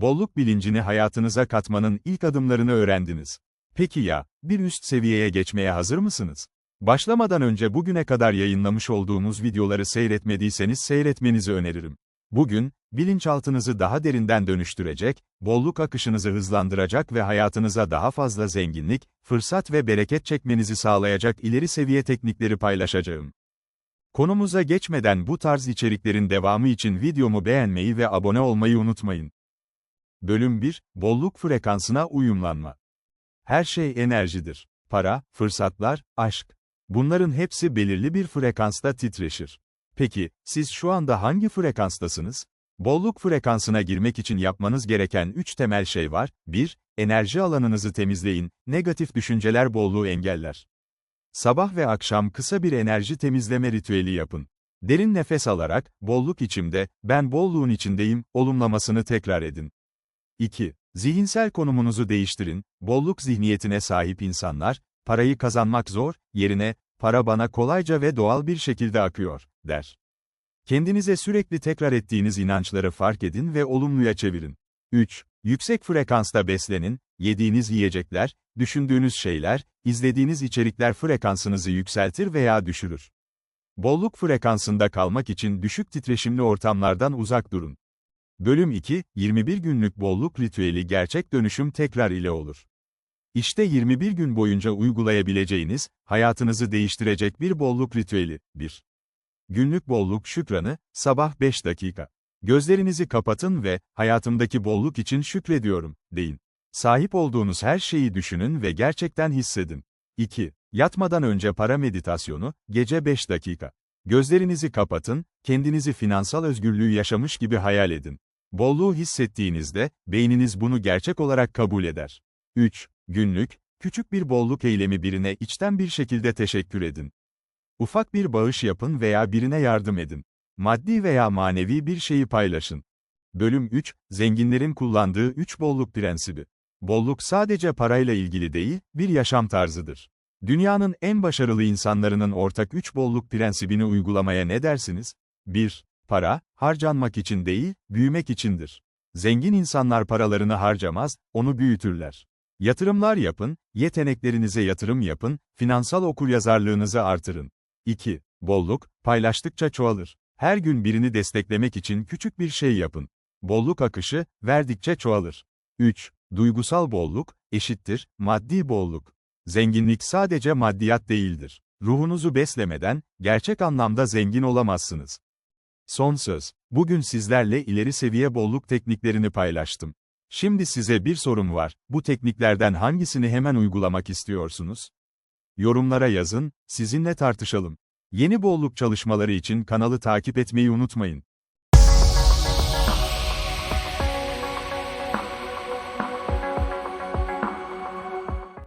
Bolluk bilincini hayatınıza katmanın ilk adımlarını öğrendiniz. Peki ya, bir üst seviyeye geçmeye hazır mısınız? Başlamadan önce bugüne kadar yayınlamış olduğumuz videoları seyretmediyseniz seyretmenizi öneririm. Bugün, bilinçaltınızı daha derinden dönüştürecek, bolluk akışınızı hızlandıracak ve hayatınıza daha fazla zenginlik, fırsat ve bereket çekmenizi sağlayacak ileri seviye teknikleri paylaşacağım. Konumuza geçmeden bu tarz içeriklerin devamı için videomu beğenmeyi ve abone olmayı unutmayın. Bölüm 1, Bolluk frekansına uyumlanma. Her şey enerjidir. Para, fırsatlar, aşk. Bunların hepsi belirli bir frekansta titreşir. Peki, siz şu anda hangi frekanstasınız? Bolluk frekansına girmek için yapmanız gereken 3 temel şey var. 1. Enerji alanınızı temizleyin, negatif düşünceler bolluğu engeller. Sabah ve akşam kısa bir enerji temizleme ritüeli yapın. Derin nefes alarak, bolluk içimde, ben bolluğun içindeyim, olumlamasını tekrar edin. 2. Zihinsel konumunuzu değiştirin, bolluk zihniyetine sahip insanlar, parayı kazanmak zor, yerine, para bana kolayca ve doğal bir şekilde akıyor, der. Kendinize sürekli tekrar ettiğiniz inançları fark edin ve olumluya çevirin. 3. Yüksek frekansta beslenin, yediğiniz yiyecekler, düşündüğünüz şeyler, izlediğiniz içerikler frekansınızı yükseltir veya düşürür. Bolluk frekansında kalmak için düşük titreşimli ortamlardan uzak durun. Bölüm 2, 21 günlük bolluk ritüeli gerçek dönüşüm tekrar ile olur. İşte 21 gün boyunca uygulayabileceğiniz, hayatınızı değiştirecek bir bolluk ritüeli. 1. Günlük bolluk şükranı, sabah 5 dakika. Gözlerinizi kapatın ve, hayatımdaki bolluk için şükrediyorum, deyin. Sahip olduğunuz her şeyi düşünün ve gerçekten hissedin. 2. Yatmadan önce para meditasyonu, gece 5 dakika. Gözlerinizi kapatın, kendinizi finansal özgürlüğü yaşamış gibi hayal edin. Bolluğu hissettiğinizde, beyniniz bunu gerçek olarak kabul eder. 3. Günlük, küçük bir bolluk eylemi birine içten bir şekilde teşekkür edin. Ufak bir bağış yapın veya birine yardım edin. Maddi veya manevi bir şeyi paylaşın. Bölüm 3, Zenginlerin kullandığı 3 bolluk prensibi. Bolluk sadece parayla ilgili değil, bir yaşam tarzıdır. Dünyanın en başarılı insanlarının ortak 3 bolluk prensibini uygulamaya ne dersiniz? 1. Para, harcanmak için değil, büyümek içindir. Zengin insanlar paralarını harcamaz, onu büyütürler. Yatırımlar yapın, yeteneklerinize yatırım yapın, finansal okuryazarlığınızı artırın. 2. Bolluk, paylaştıkça çoğalır. Her gün birini desteklemek için küçük bir şey yapın. Bolluk akışı, verdikçe çoğalır. 3. Duygusal bolluk, eşittir, maddi bolluk. Zenginlik sadece maddiyat değildir. Ruhunuzu beslemeden, gerçek anlamda zengin olamazsınız. Son söz. Bugün sizlerle ileri seviye bolluk tekniklerini paylaştım. Şimdi size bir sorum var. Bu tekniklerden hangisini hemen uygulamak istiyorsunuz? Yorumlara yazın, sizinle tartışalım. Yeni bolluk çalışmaları için kanalı takip etmeyi unutmayın.